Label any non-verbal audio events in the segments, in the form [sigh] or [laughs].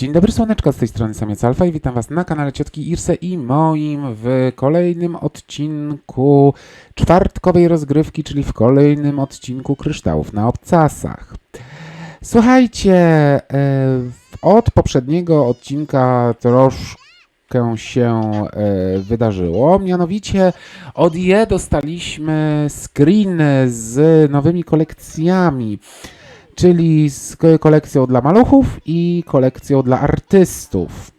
Dzień dobry słoneczko, z tej strony Samiec Alfa i witam Was na kanale Ciotki Irse i moim w kolejnym odcinku czwartkowej rozgrywki, czyli w kolejnym odcinku Kryształów na Obcasach. Słuchajcie, e, od poprzedniego odcinka troszkę się e, wydarzyło, mianowicie od je dostaliśmy screen z nowymi kolekcjami czyli z ko- kolekcją dla maluchów i kolekcją dla artystów.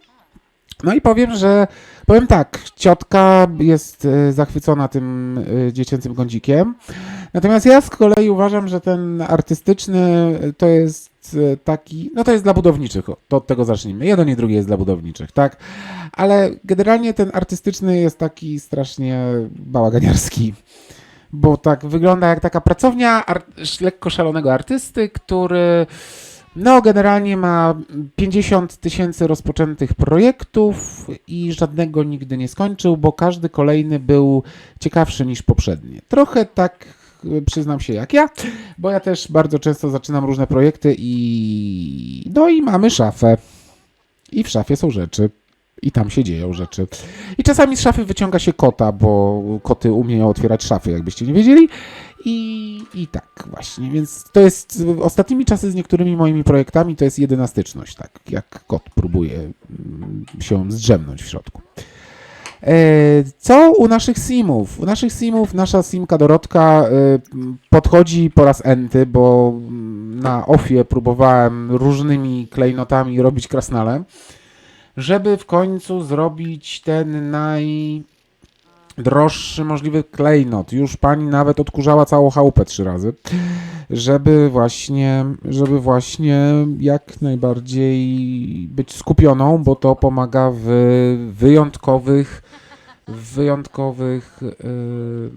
No i powiem, że powiem tak, ciotka jest e, zachwycona tym e, dziecięcym gądzikiem. Natomiast ja z kolei uważam, że ten artystyczny e, to jest taki, no to jest dla budowniczych, to od tego zacznijmy. Jeden i drugi jest dla budowniczych, tak? Ale generalnie ten artystyczny jest taki strasznie bałaganiarski bo tak wygląda jak taka pracownia lekko szalonego artysty, który no generalnie ma 50 tysięcy rozpoczętych projektów i żadnego nigdy nie skończył, bo każdy kolejny był ciekawszy niż poprzednie. Trochę tak y, przyznam się jak ja, bo ja też bardzo często zaczynam różne projekty i no i mamy szafę. I w szafie są rzeczy. I tam się dzieją rzeczy. I czasami z szafy wyciąga się kota, bo koty umieją otwierać szafy, jakbyście nie wiedzieli. I, I tak właśnie, więc to jest ostatnimi czasy z niektórymi moimi projektami to jest jedenastyczność, tak jak kot próbuje mm, się zdrzemnąć w środku. E, Co u naszych simów? U naszych simów nasza simka Dorotka e, podchodzi po raz enty, bo mm, na ofie próbowałem różnymi klejnotami robić krasnale żeby w końcu zrobić ten najdroższy możliwy klejnot. Już pani nawet odkurzała całą chałupę trzy razy, żeby właśnie, żeby właśnie jak najbardziej być skupioną, bo to pomaga w wyjątkowych w wyjątkowych yy,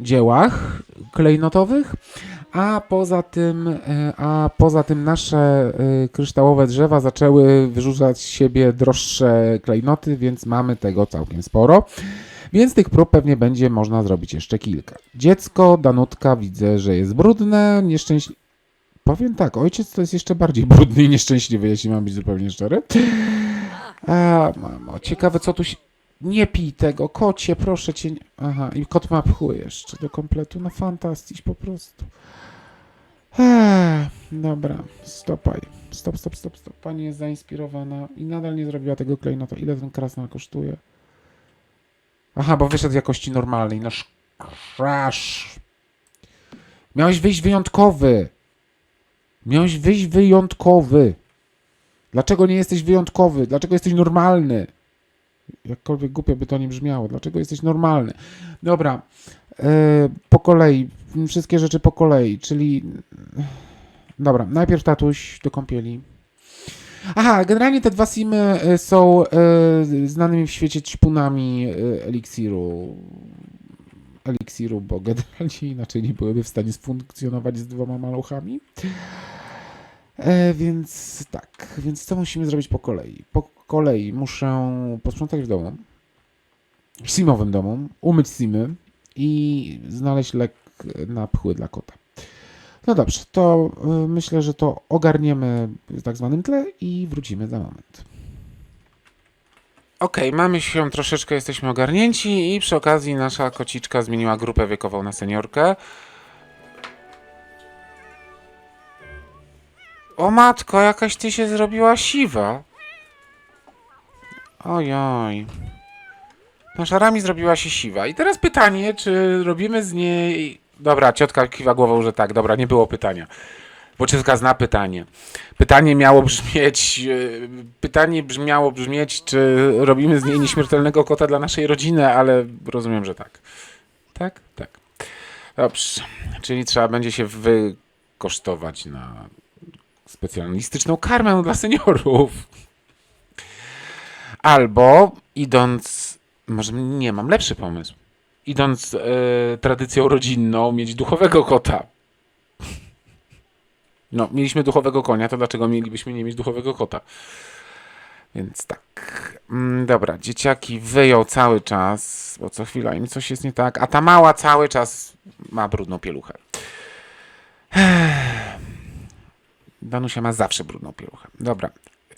dziełach klejnotowych, a poza tym, y, a poza tym nasze y, kryształowe drzewa zaczęły wyrzucać z siebie droższe klejnoty, więc mamy tego całkiem sporo. Więc tych prób pewnie będzie można zrobić jeszcze kilka. Dziecko, Danutka, widzę, że jest brudne, nieszczęśliwe. Powiem tak, ojciec to jest jeszcze bardziej brudny i nieszczęśliwy, jeśli mam być zupełnie szczery. A, mamo, ciekawe co tu się... Nie pij tego, kocie, proszę cię. Aha, i kot ma pchły jeszcze do kompletu. No fantastyś po prostu. Eee, dobra, stopaj. Stop, stop, stop, stop. Pani jest zainspirowana i nadal nie zrobiła tego klejnota. Ile ten krasnal kosztuje? Aha, bo wyszedł z jakości normalnej. No crash. Miałeś wyjść wyjątkowy. Miałeś wyjść wyjątkowy. Dlaczego nie jesteś wyjątkowy? Dlaczego jesteś normalny? Jakkolwiek głupio by to nie brzmiało. Dlaczego jesteś normalny? Dobra. E, po kolei. Wszystkie rzeczy po kolei, czyli... Dobra, najpierw tatuś do kąpieli. Aha, generalnie te dwa simy e, są e, znanymi w świecie ćpunami eliksiru. Eliksiru, bo generalnie inaczej nie byłyby w stanie sfunkcjonować z dwoma maluchami. E, więc tak, więc co musimy zrobić po kolei? Po kolei muszę posprzątać w domu, w simowym domu, umyć simy i znaleźć lek na pchły dla kota. No dobrze, to y, myślę, że to ogarniemy w tak zwanym tle i wrócimy za moment. Okej, mamy się troszeczkę, jesteśmy ogarnięci i przy okazji nasza kociczka zmieniła grupę wiekową na seniorkę. O matko, jakaś ty się zrobiła siwa. Ojoj. Nasza Rami zrobiła się siwa. I teraz pytanie, czy robimy z niej... Dobra, ciotka kiwa głową, że tak. Dobra, nie było pytania. Bo ciotka zna pytanie. Pytanie miało brzmieć... e, Pytanie brzmiało brzmieć, czy robimy z niej nieśmiertelnego kota dla naszej rodziny, ale rozumiem, że tak. Tak? Tak. Dobrze. Czyli trzeba będzie się wykosztować na specjalistyczną karmę dla seniorów. Albo idąc, może nie mam lepszy pomysł. Idąc e, tradycją rodzinną, mieć duchowego kota. No, mieliśmy duchowego konia, to dlaczego mielibyśmy nie mieć duchowego kota? Więc tak. Mm, dobra, dzieciaki wyją cały czas, bo co chwila im coś jest nie tak, a ta mała cały czas ma brudną pieluchę. Danusia ma zawsze brudną pieluchę. Dobra.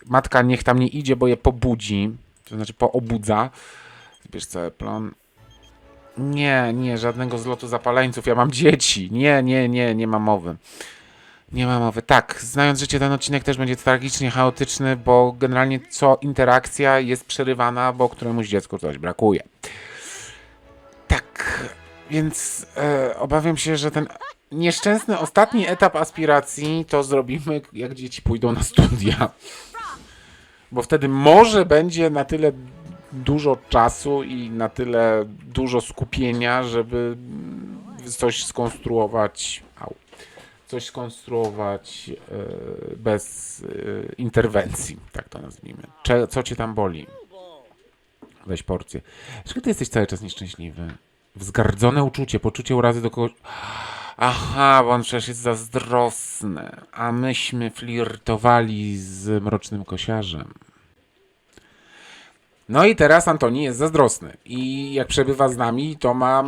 Matka niech tam nie idzie, bo je pobudzi, to znaczy poobudza. Zbierz cały plan. Nie, nie, żadnego zlotu zapaleńców, ja mam dzieci. Nie, nie, nie, nie ma mowy. Nie ma mowy. Tak, znając życie, ten odcinek też będzie tragicznie chaotyczny, bo generalnie co interakcja jest przerywana, bo któremuś dziecku coś brakuje. Tak, więc e, obawiam się, że ten nieszczęsny ostatni etap aspiracji to zrobimy, jak dzieci pójdą na studia. Bo wtedy może będzie na tyle dużo czasu i na tyle dużo skupienia, żeby coś skonstruować. Au, coś skonstruować e, bez e, interwencji, tak to nazwijmy. Cze, co cię tam boli? Weź porcję. Ty jesteś cały czas nieszczęśliwy? Wzgardzone uczucie, poczucie urazy do kogoś. Aha, bo on przecież jest zazdrosny, a myśmy flirtowali z mrocznym kosiarzem. No i teraz Antoni jest zazdrosny i jak przebywa z nami, to ma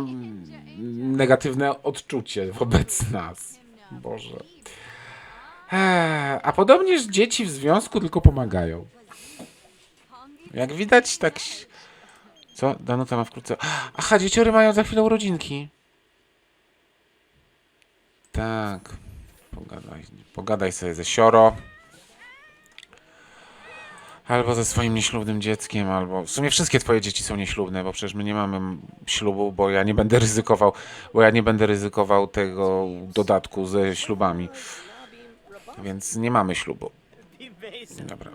negatywne odczucie wobec nas. Boże. A podobnież dzieci w związku tylko pomagają. Jak widać, tak. Co? Danuta ma wkrótce. Aha, dzieciory mają za chwilę urodzinki. Tak. Pogadaj, pogadaj sobie ze sioro. Albo ze swoim nieślubnym dzieckiem, albo w sumie wszystkie twoje dzieci są nieślubne, bo przecież my nie mamy ślubu, bo ja nie będę ryzykował, bo ja nie będę ryzykował tego dodatku ze ślubami. Więc nie mamy ślubu. Dobra.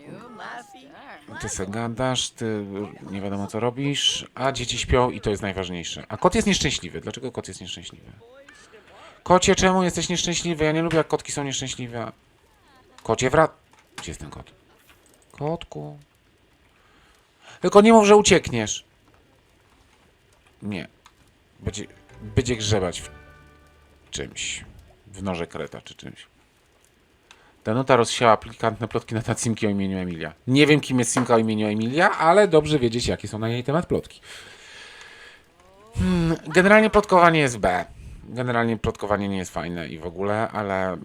Ty se gadasz, ty nie wiadomo co robisz, a dzieci śpią i to jest najważniejsze. A kot jest nieszczęśliwy. Dlaczego kot jest nieszczęśliwy? Kocie, czemu jesteś nieszczęśliwy? Ja nie lubię jak kotki są nieszczęśliwe. Kocie, wrac... Gdzie jest ten kot? Kotku. Tylko nie mów, że uciekniesz. Nie. Będzie, będzie grzebać w czymś. W noże kreta czy czymś. Danuta rozsiała pikantne plotki na temat Simki o imieniu Emilia. Nie wiem, kim jest Simka o imieniu Emilia, ale dobrze wiedzieć, jakie są na jej temat plotki. Hmm, generalnie plotkowanie jest B. Generalnie plotkowanie nie jest fajne i w ogóle, ale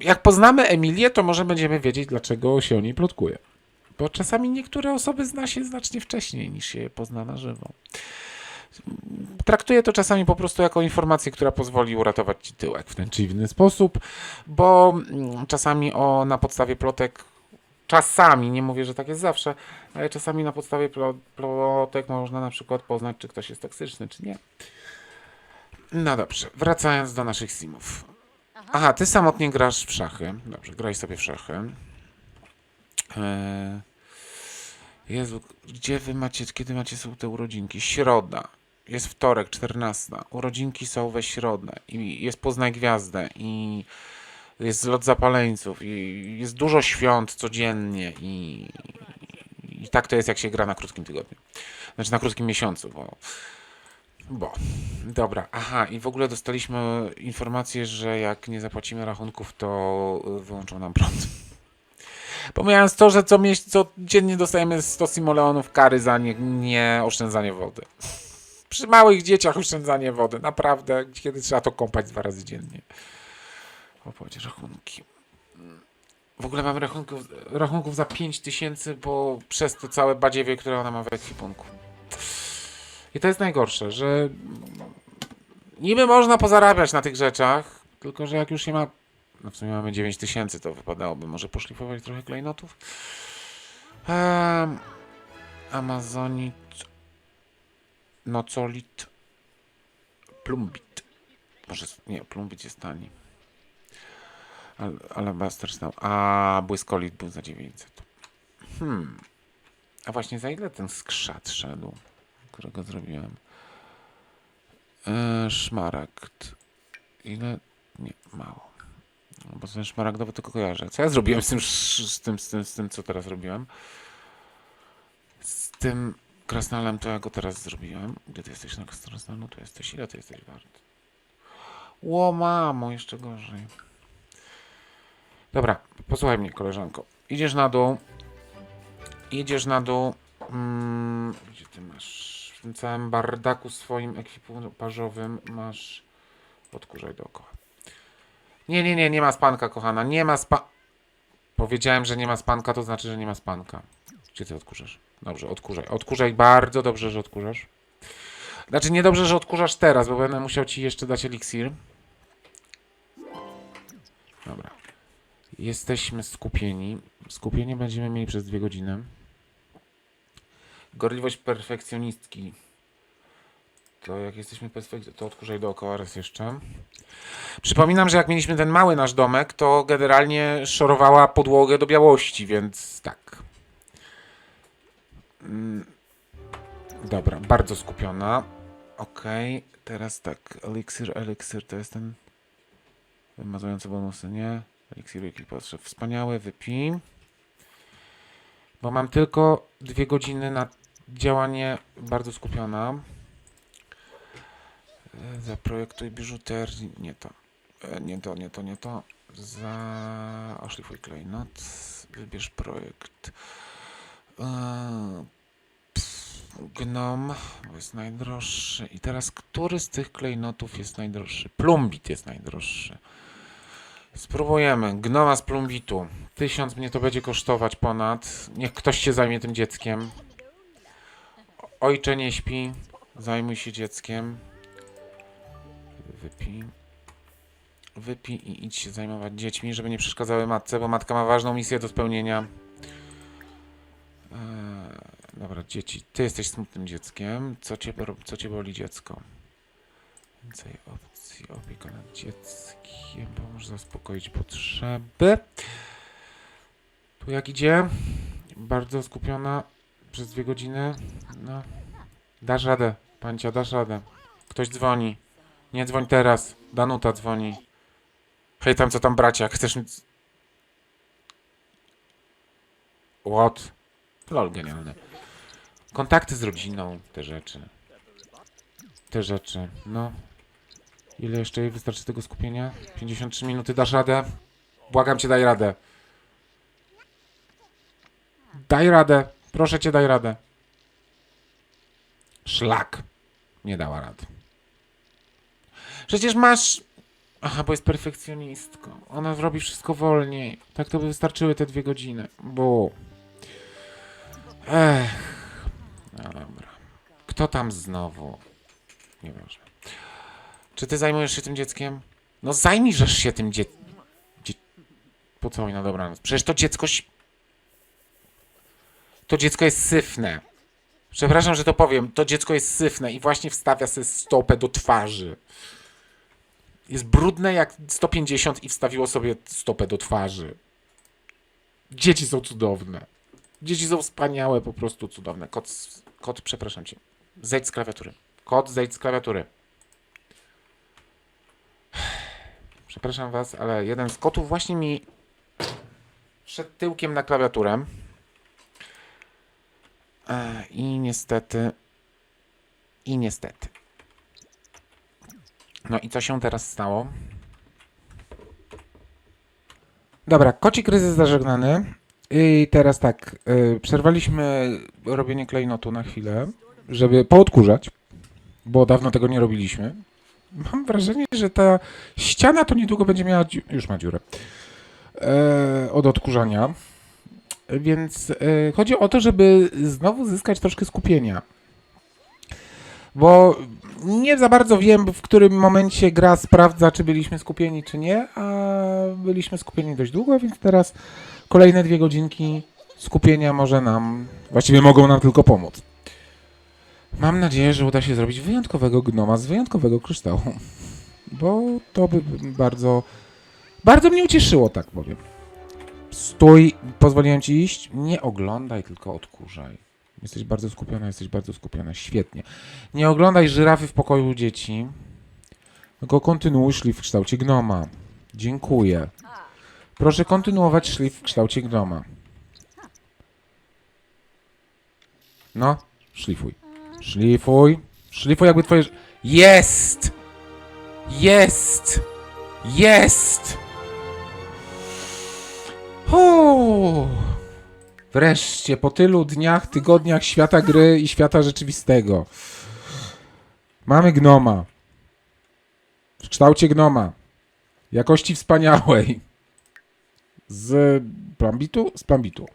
jak poznamy Emilię, to może będziemy wiedzieć, dlaczego się o niej plotkuje. Bo czasami niektóre osoby zna się znacznie wcześniej, niż się je pozna na żywo. Traktuję to czasami po prostu jako informację, która pozwoli uratować ci tyłek w ten czy inny sposób, bo mm, czasami o, na podstawie plotek, czasami, nie mówię, że tak jest zawsze, ale czasami na podstawie plo- plotek można na przykład poznać, czy ktoś jest toksyczny, czy nie. No dobrze, wracając do naszych simów. Aha, ty samotnie grasz w szachy. Dobrze, graj sobie w szachy. Eee, Jezu, gdzie wy macie, kiedy macie są te urodzinki? Środa. Jest wtorek, 14. Urodzinki są we środę. I jest Poznaj Gwiazdę. I jest zlot zapaleńców. I jest dużo świąt codziennie. I, I tak to jest, jak się gra na krótkim tygodniu. Znaczy na krótkim miesiącu, bo... Bo. Dobra, aha, i w ogóle dostaliśmy informację, że jak nie zapłacimy rachunków, to wyłączą nam prąd. Pomijając to, że co, co dziennie dostajemy 100 simoleonów kary za nie, nie wody. Przy małych dzieciach oszczędzanie wody, naprawdę, kiedy trzeba to kąpać dwa razy dziennie. Opłacie rachunki. W ogóle mamy rachunków, rachunków za 5 tysięcy, bo przez to całe badziewie, które ona ma w ekwipunku. I to jest najgorsze, że niby można pozarabiać na tych rzeczach, tylko że jak już się ma. No w sumie mamy 9 tysięcy, to wypadałoby może poszlifować trochę klejnotów. Um, Amazonit. Nocolit. Plumbit. Może. Nie, Plumbit jest tani. Al, Alabaster stał. A błyskolit był za 900. Hmm. A właśnie za ile ten skrzat szedł? Którego zrobiłem. E, szmaragd. Ile? Nie, mało. No, Bo ten szmaragdowy tylko kojarzę. Co ja zrobiłem z tym, z tym, z tym, z tym co teraz zrobiłem? Z tym krasnalem to ja go teraz zrobiłem. Gdzie ty jesteś na krasnolu? Tu jesteś. Ile ty jesteś wart? Ło, mamo, jeszcze gorzej. Dobra, posłuchaj mnie, koleżanko. Idziesz na dół. Idziesz na dół. Mm, gdzie ty masz? W tym całym bardaku swoim ekwipumparzowym masz. Podkurzaj dookoła. Nie, nie, nie, nie ma spanka, kochana. Nie ma spa. Powiedziałem, że nie ma spanka, to znaczy, że nie ma spanka. Gdzie ty odkurzasz? Dobrze, odkurzaj. Odkurzaj bardzo dobrze, że odkurzasz. Znaczy, nie dobrze, że odkurzasz teraz, bo będę musiał ci jeszcze dać eliksir. Dobra. Jesteśmy skupieni. Skupienie będziemy mieli przez dwie godziny. Gorliwość perfekcjonistki. To jak jesteśmy perfekcjonistami, to odkurzaj dookoła raz jeszcze. Przypominam, że jak mieliśmy ten mały nasz domek, to generalnie szorowała podłogę do białości, więc tak. Mm, Dobra, bardzo skupiona. Okej, teraz tak. Eliksir, eliksir to jest ten wymazujący bonusy, nie? Eliksir, jaki potrzeb. Wspaniałe, wypij. Bo mam tylko dwie godziny na działanie bardzo skupiona. Zaprojektuj biżuterię. Nie to. E, Nie to, nie to, nie to. Za... Oszlifuj klejnot. Wybierz projekt. E, Gnom, bo jest najdroższy. I teraz, który z tych klejnotów jest najdroższy? Plumbit jest najdroższy. Spróbujemy. Gnoma z plumbitu. Tysiąc mnie to będzie kosztować ponad. Niech ktoś się zajmie tym dzieckiem. Ojcze nie śpi. Zajmuj się dzieckiem. Wypij. Wypij i idź się zajmować dziećmi, żeby nie przeszkadzały matce, bo matka ma ważną misję do spełnienia. Eee, dobra, dzieci. Ty jesteś smutnym dzieckiem. Co cię, co cię boli dziecko? Więcej opcji. Opieka nad dzieckiem. Pomóż zaspokoić potrzeby. Tu jak idzie? Bardzo skupiona przez dwie godziny. No. Dasz radę, pancia, dasz radę. Ktoś dzwoni. Nie dzwoń teraz. Danuta dzwoni. Hej tam, co tam bracia, chcesz mi... What? Lol, genialne. Kontakty z rodziną, te rzeczy. Te rzeczy, no. Ile jeszcze jej wystarczy tego skupienia? 53 minuty, dasz radę? Błagam cię, daj radę. Daj radę. Proszę cię, daj radę. Szlak. Nie dała rady. Przecież masz... Aha, bo jest perfekcjonistką. Ona zrobi wszystko wolniej. Tak to by wystarczyły te dwie godziny. Bo... Ech. No dobra. Kto tam znowu? Nieważne. Czy ty zajmujesz się tym dzieckiem? No zajmijesz się tym dzie... dzie... Po co mi na dobranoc? Przecież to dziecko... ś- To dziecko jest syfne. Przepraszam, że to powiem. To dziecko jest syfne i właśnie wstawia sobie stopę do twarzy. Jest brudne jak 150 i wstawiło sobie stopę do twarzy. Dzieci są cudowne. Dzieci są wspaniałe, po prostu cudowne. Kot, kot przepraszam cię. Zejdź z klawiatury. Kot, zejdź z klawiatury. Przepraszam was, ale jeden z kotów właśnie mi szedł tyłkiem na klawiaturę. E, I niestety. I niestety. No i co się teraz stało? Dobra, koci kryzys zażegnany. I teraz tak, y, przerwaliśmy robienie klejnotu na chwilę, żeby poodkurzać, bo dawno tego nie robiliśmy. Mam wrażenie, że ta ściana to niedługo będzie miała, już ma dziurę, e, od odkurzania. Więc e, chodzi o to, żeby znowu zyskać troszkę skupienia. Bo nie za bardzo wiem, w którym momencie gra sprawdza, czy byliśmy skupieni, czy nie, a byliśmy skupieni dość długo, więc teraz kolejne dwie godzinki skupienia może nam, właściwie mogą nam tylko pomóc. Mam nadzieję, że uda się zrobić wyjątkowego gnoma z wyjątkowego kryształu. Bo to by bardzo, bardzo mnie ucieszyło, tak powiem. Stój, pozwoliłem ci iść. Nie oglądaj, tylko odkurzaj. Jesteś bardzo skupiona, jesteś bardzo skupiona. Świetnie. Nie oglądaj żyrafy w pokoju dzieci. Tylko kontynuuj szlif w kształcie gnoma. Dziękuję. Proszę kontynuować szlif w kształcie gnoma. No, szlifuj. Szlifuj. Szlifuj jakby twoje... Jest! Jest! Jest! Wreszcie, po tylu dniach, tygodniach świata gry i świata rzeczywistego. Mamy gnoma. W kształcie gnoma. Jakości wspaniałej. Z plambitu? Z plambitu.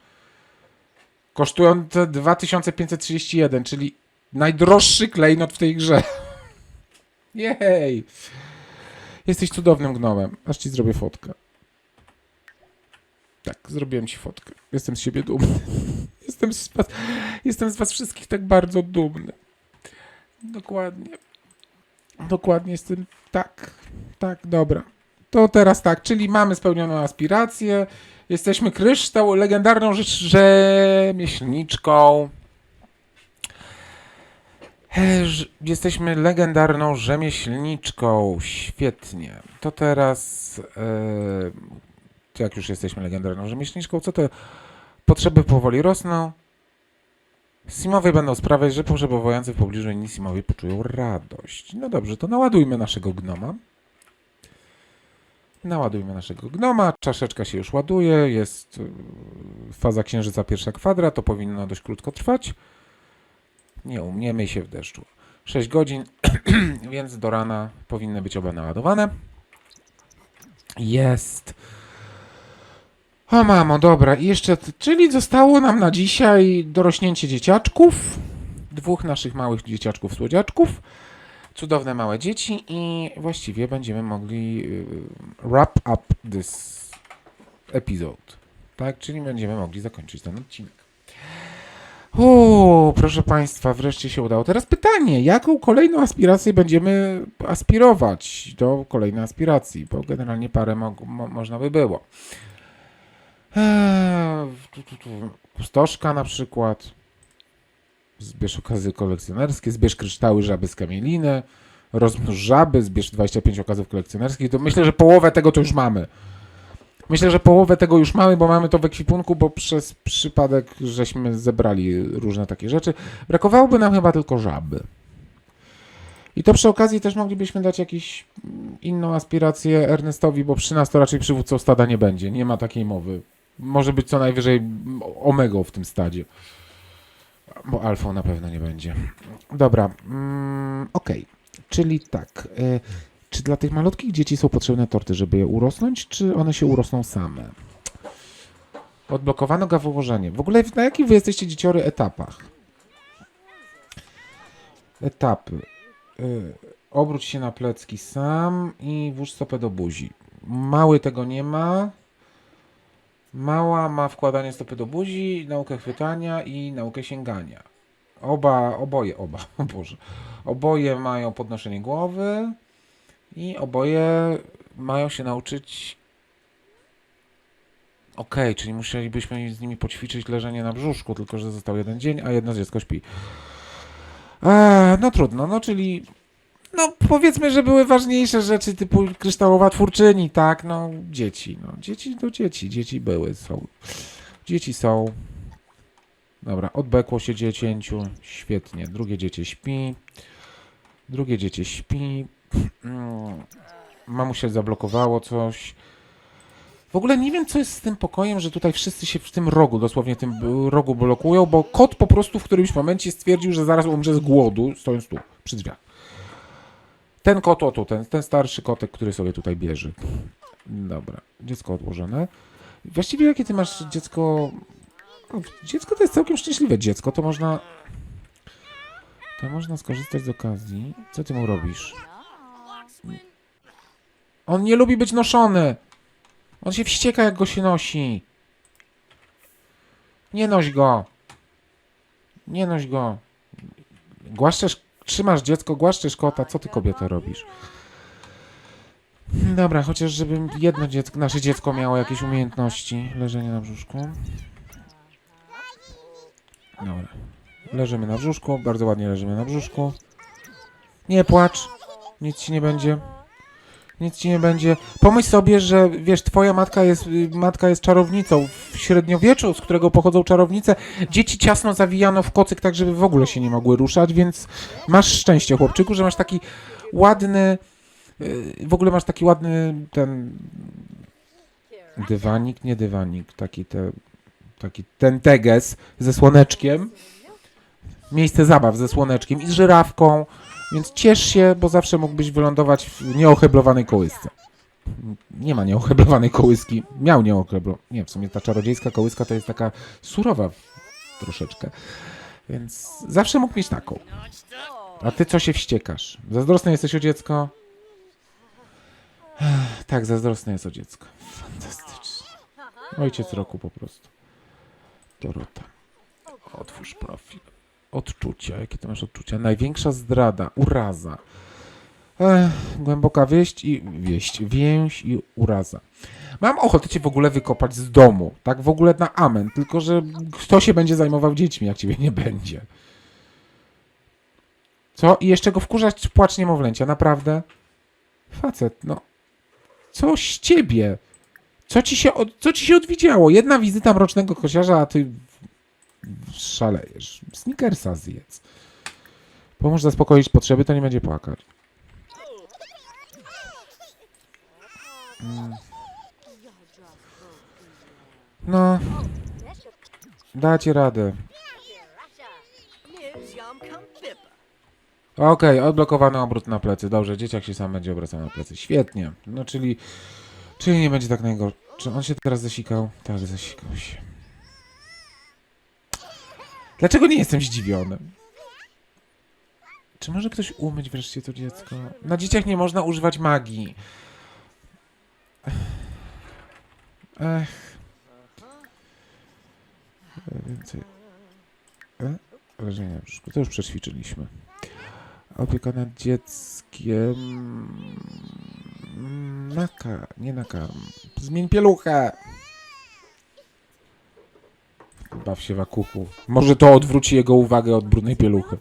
Kosztują te 2531, czyli najdroższy klejnot w tej grze. [laughs] Jej! Jesteś cudownym gnomem. Aż ci zrobię fotkę. Tak, zrobiłem ci fotkę. Jestem z siebie dumny. [laughs] Jestem z was, jestem z was wszystkich tak bardzo dumny. Dokładnie. Dokładnie jestem. Tak, tak, dobra. To teraz tak, czyli mamy spełnioną aspirację. Jesteśmy kryształ, legendarną rzecz, rzemieślniczką. Jesteśmy legendarną rzemieślniczką. Świetnie. To teraz, e, to jak już jesteśmy legendarną rzemieślniczką, co to? Potrzeby powoli rosną. Simowie będą sprawiać, że potrzebowający w pobliżu inni Simowie poczują radość. No dobrze, to naładujmy naszego gnoma. Naładujmy naszego gnoma. Czaszeczka się już ładuje. Jest y, faza księżyca pierwsza kwadra. To powinno dość krótko trwać. Nie umiemy się w deszczu. 6 godzin, [clears throat] więc do rana powinny być oba naładowane. Jest. O mamo, dobra. I jeszcze, czyli zostało nam na dzisiaj dorośnięcie dzieciaczków. Dwóch naszych małych dzieciaczków, słodziaczków. Cudowne małe dzieci i właściwie będziemy mogli y, wrap up this episode. Tak, czyli będziemy mogli zakończyć ten odcinek. O, proszę Państwa, wreszcie się udało. Teraz pytanie, jaką kolejną aspirację będziemy aspirować do kolejnej aspiracji, bo generalnie parę mo- mo- można by było. Eee, tu, tu, tu. Pustoszka na przykład. Zbierz okazy kolekcjonerskie, zbierz kryształy żaby z kamieliny, rozmnóż żaby, zbierz 25 okazów kolekcjonerskich. To myślę, że połowę tego to już mamy. Myślę, że połowę tego już mamy, bo mamy to w ekwipunku, bo przez przypadek żeśmy zebrali różne takie rzeczy. Brakowałoby nam chyba tylko żaby. I to przy okazji też moglibyśmy dać jakąś mm, inną aspirację Ernestowi, bo przy nas to raczej przywódcą stada nie będzie. Nie ma takiej mowy. Może być co najwyżej omegą w tym stadzie. Bo alfą na pewno nie będzie. Dobra, mm, okej. Czyli tak. Y, czy dla tych malutkich dzieci są potrzebne torty, żeby je urosnąć, czy one się urosną same? Odblokowano gawołożenie. W ogóle na jakich wy jesteście dzieciory etapach? Etapy. Y, obróć się na plecki sam i włóż stopę do buzi. Mały tego nie ma. Mała ma wkładanie stopy do buzi, naukę chwytania i naukę sięgania. Oba, oboje, oba, [laughs] o Boże. Oboje mają podnoszenie głowy i oboje mają się nauczyć. Okej, czyli musielibyśmy z nimi poćwiczyć leżenie na brzuszku, tylko że został jeden dzień, a jedno dziecko śpi. Eee, no trudno, no czyli. No powiedzmy, że były ważniejsze rzeczy typu kryształowa twórczyni, tak? No dzieci, no dzieci to dzieci, dzieci były, są. Dzieci są. Dobra, odbekło się dziecięciu, świetnie. Drugie dziecię śpi. Drugie dziecię śpi. Mm, Mamusia zablokowało coś. W ogóle nie wiem, co jest z tym pokojem, że tutaj wszyscy się w tym rogu, dosłownie w tym rogu blokują, bo kot po prostu w którymś momencie stwierdził, że zaraz umrze z głodu, stojąc tu, przy drzwiach. Ten kot, o tu, ten, ten starszy kotek, który sobie tutaj bierze. Dobra, dziecko odłożone. Właściwie jakie ty masz dziecko... O, Dziecko to jest całkiem szczęśliwe dziecko, to można... To można skorzystać z okazji. Co ty mu robisz? On nie lubi być noszony. On się wścieka, jak go się nosi. Nie noś go. Nie noś go. Głaszczesz, trzymasz dziecko, głaszczesz kota. Co ty, kobieta, robisz? Dobra, chociaż żeby jedno dziecko, nasze dziecko miało jakieś umiejętności. Leżenie na brzuszku. Dobra. Leżymy na brzuszku, bardzo ładnie leżymy na brzuszku. Nie płacz, nic ci nie będzie. Nic ci nie będzie. Pomyśl sobie, że wiesz, twoja matka jest, matka jest czarownicą. W średniowieczu, z którego pochodzą czarownice, dzieci ciasno zawijano w kocyk, tak żeby w ogóle się nie mogły ruszać, więc masz szczęście, chłopczyku, że masz taki ładny, y, w ogóle masz taki ładny ten dywanik, nie dywanik, taki te, taki ten teges ze słoneczkiem. Miejsce zabaw ze słoneczkiem i z żyrawką. Więc ciesz się, bo zawsze mógłbyś wylądować w nieoheblowanej kołysce. Nie ma nieocheblowanej kołyski. Miał nieocheblo. Nie, w sumie ta czarodziejska kołyska to jest taka surowa troszeczkę. Więc zawsze mógł mieć taką. A ty co się wściekasz? Zazdrosny jesteś o dziecko? Tak, zazdrosny jest o dziecko. Fantastycznie. Ojciec roku po prostu. Dorota. Otwórz profil. Odczucia. Jakie ty masz odczucia? Największa zdrada. Uraza. Ech, głęboka wieść i wieść. Więź i uraza. Mam ochotę cię w ogóle wykopać z domu. Tak w ogóle na amen. Tylko, że kto się będzie zajmował dziećmi, jak ciebie nie będzie? Co? I jeszcze go wkurzać płacz niemowlęcia. Naprawdę? Facet, no. Co z ciebie? Co ci się, co ci się odwidziało? Jedna wizyta mrocznego kosiarza, a ty szalejesz. Snickersa zjedz. Pomóż zaspokoić potrzeby, to nie będzie płakać. Mm. No, dacie radę. Okej, odblokowany obrót na plecy. Dobrze, dzieciak się sam będzie obracał na plecy. Świetnie. No, czyli, czyli nie będzie tak najgorzej. Czy on się teraz zasikał? Tak, zasikał się. Dlaczego nie jestem zdziwiony? Czy może ktoś umyć wreszcie to dziecko? Na dzieciach nie można używać magii. Ech. E, Więcej. E? Leżenie w brzuszku. To już przećwiczyliśmy. Opieka nad dzieckiem. Naka, nie nakarm. Zmień pieluchę. Baw się wakuku. Może to odwróci jego uwagę od brudnej pieluchy.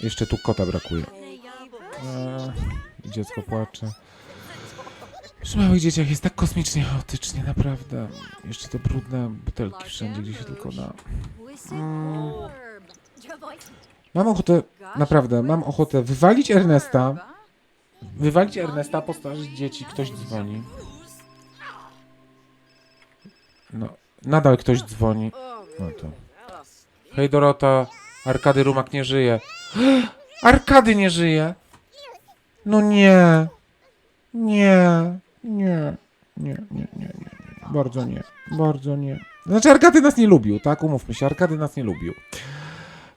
Jeszcze tu kota brakuje. Eee, dziecko płacze. Przy małych dzieciach jest tak kosmicznie chaotycznie, naprawdę. Jeszcze te brudne butelki wszędzie, gdzie się tylko da. Mm. Mam ochotę, naprawdę, mam ochotę wywalić Ernesta, wywalić Ernesta, postarzyć dzieci, ktoś dzwoni. No, nadal ktoś dzwoni. No to. Hej Dorota, Arkady Rumak nie żyje. [gasps] Arkady nie żyje! No nie. Nie. Nie. Nie, nie, nie, nie. Bardzo nie. Bardzo nie. Znaczy Arkady nas nie lubił, tak? Umówmy się, Arkady nas nie lubił.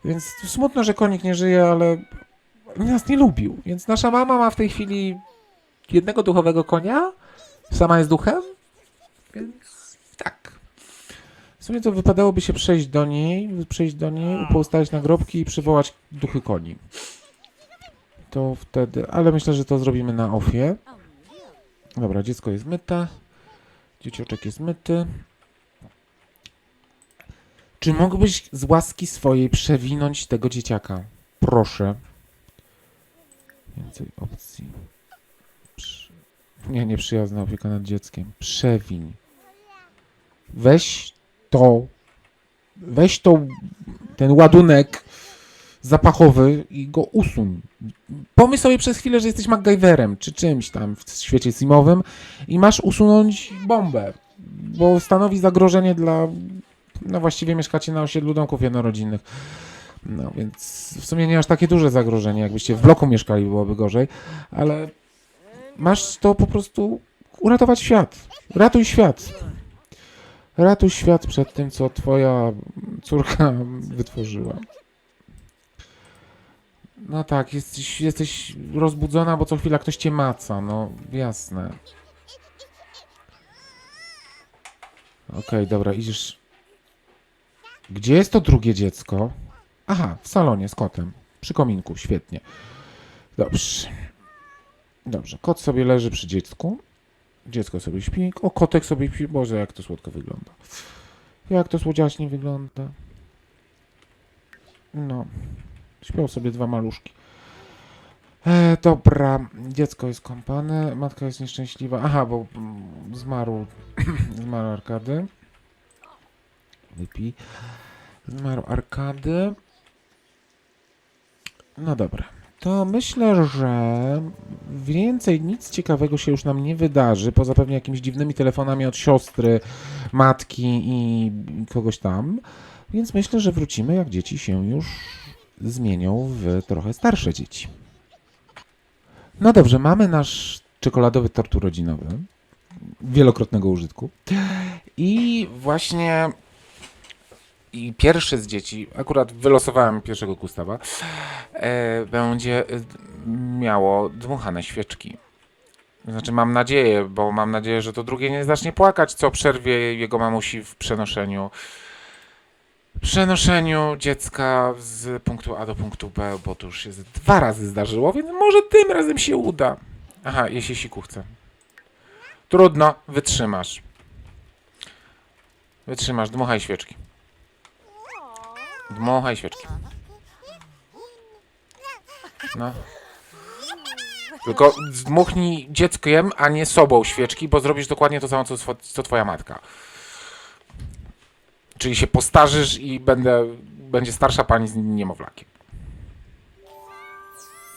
Więc smutno, że konik nie żyje, ale nas nie lubił. Więc nasza mama ma w tej chwili jednego duchowego konia. Sama jest duchem. Więc. W sumie to wypadałoby się przejść do niej, przejść do niej, poustawić nagrobki i przywołać duchy koni. To wtedy, ale myślę, że to zrobimy na ofie. Dobra, dziecko jest myte. Dziecioczek jest myty. Czy mógłbyś z łaski swojej przewinąć tego dzieciaka? Proszę. Więcej opcji. Przy... Nie, nieprzyjazna opieka nad dzieckiem. Przewiń. Weź to. Weź to. Ten ładunek zapachowy i go usuń. Pomyśl sobie przez chwilę, że jesteś MacGyverem czy czymś tam w świecie simowym i masz usunąć bombę, bo stanowi zagrożenie dla. No właściwie mieszkacie na osiedlu domków jednorodzinnych. No więc w sumie nie aż takie duże zagrożenie. Jakbyście w bloku mieszkali, byłoby gorzej, ale masz to po prostu uratować świat. Ratuj świat. Ratuj świat przed tym, co twoja córka wytworzyła. No tak, jesteś, jesteś rozbudzona, bo co chwila ktoś cię maca, no jasne. Okej, dobra, idziesz. Gdzie jest to drugie dziecko? Aha, w salonie z kotem. Przy kominku, świetnie. Dobrze. Dobrze, kot sobie leży przy dziecku. Dziecko sobie śpi. O, kotek sobie śpi. Boże, jak to słodko wygląda. Jak to słodziaśnie wygląda. No. Śpią sobie dwa maluszki. E, dobra, dziecko jest kąpane, matka jest nieszczęśliwa. Aha, bo zmarł, [clears throat] zmarł Arkady. Wypij. Zmarł Arkady. No dobra. To myślę, że więcej nic ciekawego się już nam nie wydarzy, poza pewnie jakimiś dziwnymi telefonami od siostry, matki i kogoś tam. Więc myślę, że wrócimy, jak dzieci się już zmienią w trochę starsze dzieci. No dobrze, mamy nasz czekoladowy tort urodzinowy. Wielokrotnego użytku. I właśnie i pierwszy z dzieci, akurat wylosowałem pierwszego Gustawa, e, będzie e, miało dmuchane świeczki. Znaczy mam nadzieję, bo mam nadzieję, że to drugie nie zacznie płakać, co przerwie jego mamusi w przenoszeniu przenoszeniu dziecka z punktu A do punktu B, bo to już się dwa razy zdarzyło, więc może tym razem się uda. Aha, jeśli siku chce. Trudno, wytrzymasz. Wytrzymasz, dmuchaj świeczki. Dmuchaj świeczki. No. Tylko zdmuchnij dzieckiem, a nie sobą świeczki, bo zrobisz dokładnie to samo, co, co twoja matka. Czyli się postarzysz i będę, będzie starsza pani z niemowlakiem.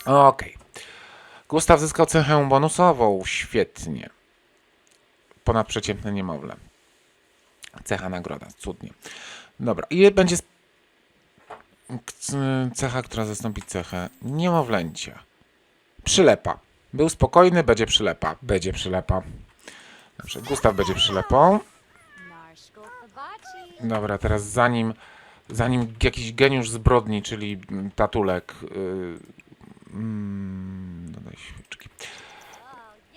Okej. Gustaw zyskał cechę bonusową. Świetnie. Ponadprzeciętne niemowlę. Cecha nagroda. Cudnie. Dobra. I będzie cecha, która zastąpi cechę niemowlęcia. Przylepa. Był spokojny, będzie przylepa. Będzie przylepa. Dobrze. Gustaw będzie przylepą. Dobra, teraz zanim, zanim jakiś geniusz zbrodni, czyli tatulek, yy, mm, świeczki,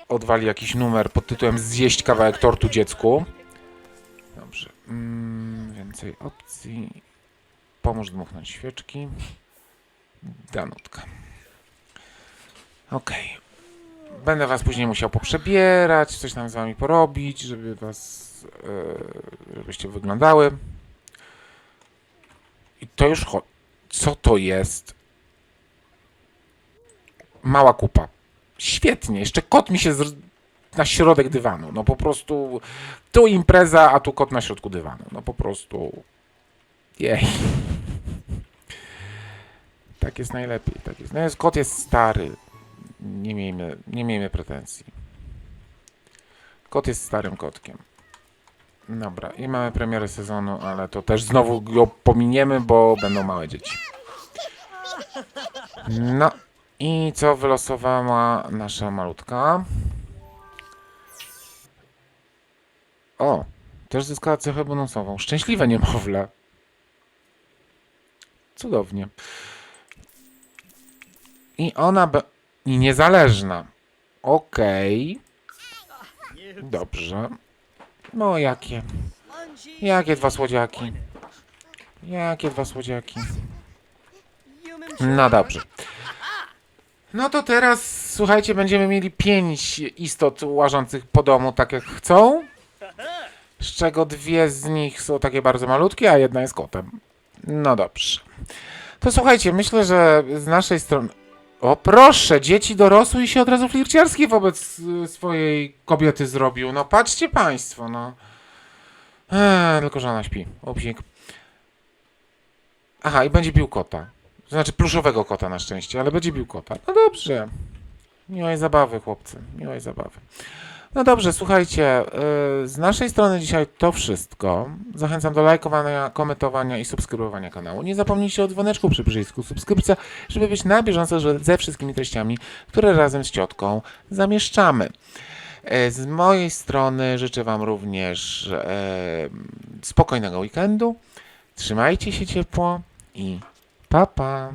odwali jakiś numer pod tytułem Zjeść kawałek tortu dziecku. Dobrze, mm, więcej opcji. Pomóż dmuchnąć świeczki. Danutka. Okej. Będę was później musiał poprzebierać, coś tam z wami porobić, żeby was, e, żebyście wyglądały. I to już Co to jest? Mała kupa. Świetnie. Jeszcze kot mi się na środek dywanu. No po prostu tu impreza, a tu kot na środku dywanu. No po prostu jej. Tak jest najlepiej. Tak jest. No jest, kot jest stary. Nie miejmy, nie miejmy pretensji. Kot jest starym kotkiem. Dobra, i mamy premierę sezonu, ale to też znowu go pominiemy, bo będą małe dzieci. No i co wylosowała nasza malutka? O, też zyskała cechę bonusową. Szczęśliwe niemowlę. Cudownie. I ona be... I niezależna. Okej. Dobrze. No jakie? Jakie dwa słodziaki? Jakie dwa słodziaki? No dobrze. No to teraz, słuchajcie, będziemy mieli pięć istot łażących po domu tak jak chcą. Z czego dwie z nich są takie bardzo malutkie, a jedna jest kotem. No dobrze. To słuchajcie, myślę, że z naszej strony... O proszę, dzieci dorosły i się od razu flirciarski wobec y, swojej kobiety zrobił. No patrzcie państwo, no. Eee, tylko, że ona śpi. Upsik. Aha, i będzie bił kota. Znaczy pluszowego kota na szczęście, ale będzie bił kota. No dobrze. Miłej zabawy, chłopcy. Miłej zabawy. No dobrze, słuchajcie, yy, z naszej strony dzisiaj to wszystko. Zachęcam do lajkowania, komentowania i subskrybowania kanału. Nie zapomnijcie o dzwoneczku przy przycisku subskrypcja, żeby być na bieżąco ze wszystkimi treściami, które razem z ciotką zamieszczamy. E, Z mojej strony życzę Wam również e, spokojnego weekendu. Trzymajcie się ciepło i pa pa.